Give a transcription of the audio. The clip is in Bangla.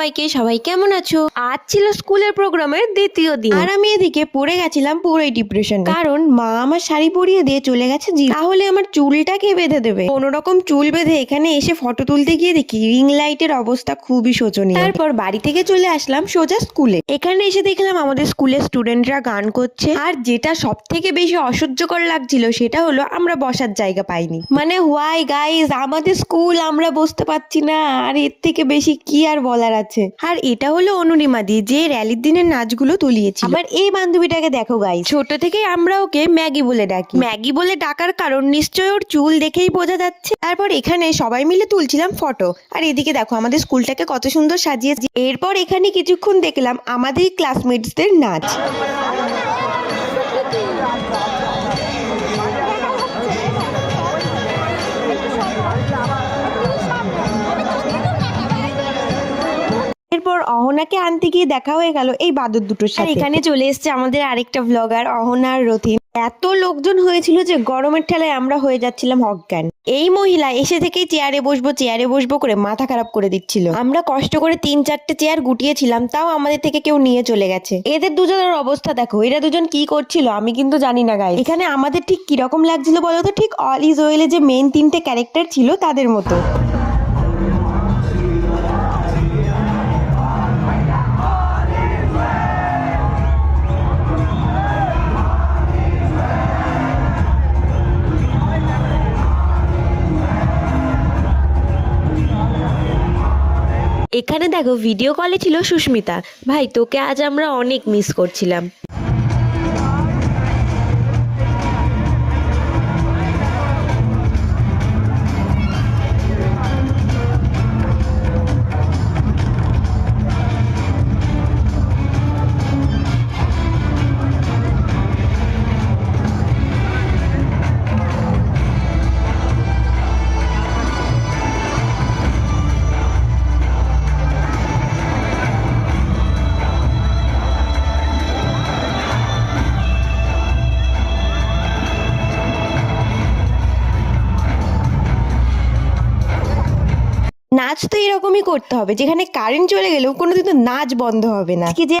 সবাইকে সবাই কেমন আছো? আজ ছিল স্কুলের প্রোগ্রামের দ্বিতীয় দিন। আর আমি এদিকে পড়ে গেছিলাম পুরোই ডিপ্রেশন কারণ মা আমার শাড়ি পরিয়ে দিয়ে চলে গেছে জি তাহলে আমার চুলটা কে বেঁধে দেবে। কোন রকম চুল বেঁধে এখানে এসে ফটো তুলতে গিয়ে দেখি রিং লাইটের অবস্থা খুবই শোচনীয়। তারপর বাড়ি থেকে চলে আসলাম সোজা স্কুলে। এখানে এসে দেখলাম আমাদের স্কুলের স্টুডেন্টরা গান করছে। আর যেটা সব থেকে বেশি অসহ্যকর লাগছিল সেটা হলো আমরা বসার জায়গা পাইনি। মানে হোয়াই গাইজ আমাদের স্কুল আমরা বসতে পারছি না। আর এর থেকে বেশি কি আর বলার আছে? আর এটা হলো অনুরিমাদি যে র্যালির দিনের নাচগুলো তুলিয়েছে আবার এই বান্ধবীটাকে দেখো গাই ছোট থেকে আমরা ওকে ম্যাগি বলে ডাকি। ম্যাগি বলে ডাকার কারণ নিশ্চয় ওর চুল দেখেই বোঝা যাচ্ছে। তারপর এখানে সবাই মিলে তুলছিলাম ফটো। আর এদিকে দেখো আমাদের স্কুলটাকে কত সুন্দর সাজিয়েছে। এরপর এখানে কিছুক্ষণ দেখলাম আমাদের ক্লাসমেটসদের নাচ। এরপর অহনাকে আনতে গিয়ে দেখা হয়ে গেল এই বাদর দুটোর সাথে। এখানে চলে এসেছে আমাদের আরেকটা ব্লগার অহনার রথিন। এত লোকজন হয়েছিল যে গরমের ঠেলায় আমরা হয়ে যাচ্ছিলাম অজ্ঞান। এই মহিলা এসে থেকেই চেয়ারে বসবো চেয়ারে বসবো করে মাথা খারাপ করে দিচ্ছিল। আমরা কষ্ট করে তিন চারটে চেয়ার গুটিয়েছিলাম তাও আমাদের থেকে কেউ নিয়ে চলে গেছে। এদের দুজনের অবস্থা দেখো এরা দুজন কি করছিল আমি কিন্তু জানি না গাই এখানে আমাদের ঠিক কীরকম লাগছিল বলো তো? ঠিক অল ইজ ওয়েলে যে মেন তিনটে ক্যারেক্টার ছিল তাদের মতো। এখানে দেখো ভিডিও কলে ছিল সুস্মিতা। ভাই তোকে আজ আমরা অনেক মিস করছিলাম। নাচ তো এরকমই করতে হবে। যেখানে কারেন্ট চলে গেলেও কোনোদিন তো নাচ বন্ধ হবে না। কি যে